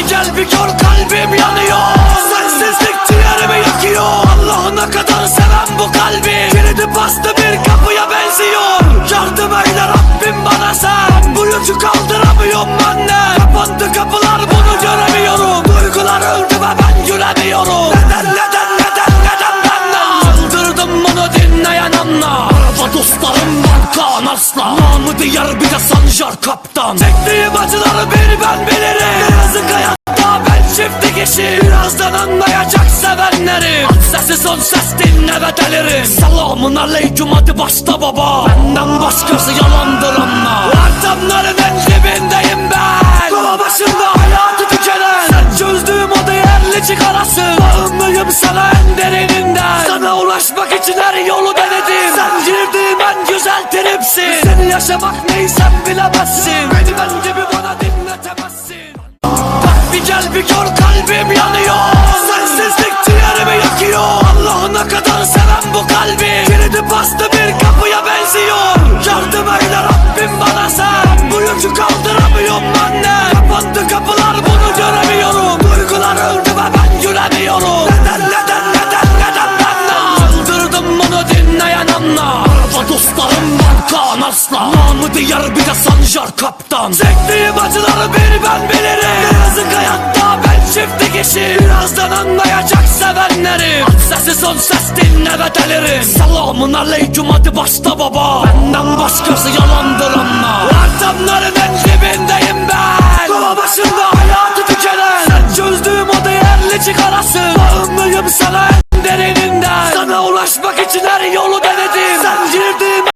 bir gel bir gör kalbim yanıyor. Sensizlik ciğerimi yakıyor. Allah'ına kadar seven bu kalbi Kilidi bastı bir kapıya benziyor. Yardım eyle Rabbim bana sen. Bu yükü kaldıramıyorum de. Kapandı kapılar bunu göremiyorum. Duygular öldü ve ben gülemiyorum. Neden neden neden neden benden? Çıldırdım bunu dinleyen anla Araba dostlarım banka narsla Namı diğer bir de sancar kaptan. Çektiğim acıları bir ben bilirim. Ne yazık hayatta ben çiftli kişi. Birazdan anlayacak sevenlerim Aç sesi son ses dinle ve delirim. Selamun aleyküm hadi başla baba. Benden başkası yalandır anla Ortamların en dibindeyim ben. Kova başında hayatı tükenen. Sen çözdüğüm o değerli çıkarasın. Bağımlıyım sana en derininden Sana ulaşmak için her yolu yaşamak neysem bilemezsin. Beni ben gibi bana dinletemezsin. Bak bir gel bir gör kalbim yanıyor. Sensizlik ciğerimi yakıyor. Allah'ına kadar seven bu kalbi. Kilidi bastı bir kapıya benziyor. Yardım eyle Rabbim bana sen dayananla Arada dostlarım banka nasla Namı diyar bir de sancar kaptan. Çektiğim acıları bir ben bilirim. Ne Birazcık hayatta ben çiftli kişi. Birazdan anlayacak sevenlerim. At sesi son ses dinle ve delirim. Selamun aleyküm hadi başla baba. Benden başkası yalandır ama Artamların en dibindeyim ben. Kova başında hayatı tükenen. Sen çözdüğüm odayı elli çıkarasın. Bağımlıyım sana.